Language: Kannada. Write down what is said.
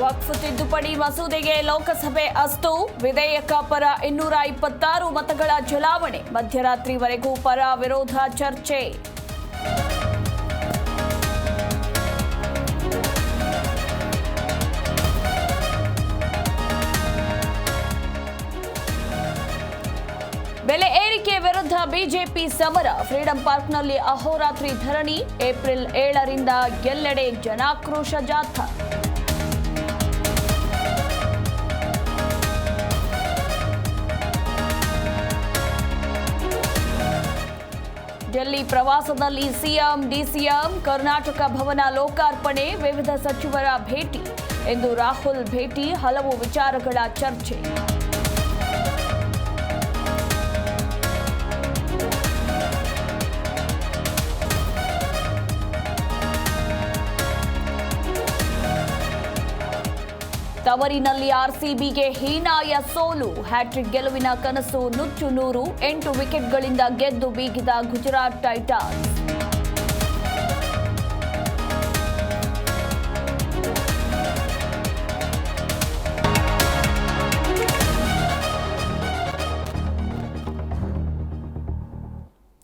ವಕ್ಫ್ ತಿದ್ದುಪಡಿ ಮಸೂದೆಗೆ ಲೋಕಸಭೆ ಅಸ್ತು. ವಿಧೇಯಕ ಪರ ಇನ್ನೂರ ಇಪ್ಪತ್ತಾರು ಮತಗಳ ಚಲಾವಣೆ. ಮಧ್ಯರಾತ್ರಿವರೆಗೂ ಪರ ವಿರೋಧ ಚರ್ಚೆ. ಬೆಲೆ ಏರಿಕೆ ವಿರುದ್ಧ ಬಿಜೆಪಿ ಸಮರ. ಫ್ರೀಡಂ ಪಾರ್ಕ್ನಲ್ಲಿ ಅಹೋರಾತ್ರಿ ಧರಣಿ. ಏಪ್ರಿಲ್ ಏಳರಿಂದ ಎಲ್ಲೆಡೆ ಜನಾಕ್ರೋಶ ಜಾಥಾ. ಡೆಲ್ಲಿ ಪ್ರವಾಸದಲ್ಲಿ ಸಿಎಂ, ಡಿಸಿಎಂ, ಕರ್ನಾಟಕ ಭವನ ಲೋಕಾರ್ಪಣೆ, ವಿವಿಧ ಸಚಿವರ ಭೇಟಿ. ಎಂದು ರಾಹುಲ್ ಭೇಟಿ, ಹಲವು ವಿಚಾರಗಳ ಚರ್ಚೆ. ತವರಿನಲ್ಲಿ ಆರ್ಸಿಬಿಗೆ ಹೀನಾಯ ಸೋಲು. ಹ್ಯಾಟ್ರಿಕ್ ಗೆಲುವಿನ ಕನಸು ನುಚ್ಚು ನೂರು. ಎಂಟು ವಿಕೆಟ್ಗಳಿಂದ ಗೆದ್ದು ಬೀಗಿದ ಗುಜರಾತ್ ಟೈಟಾನ್ಸ್.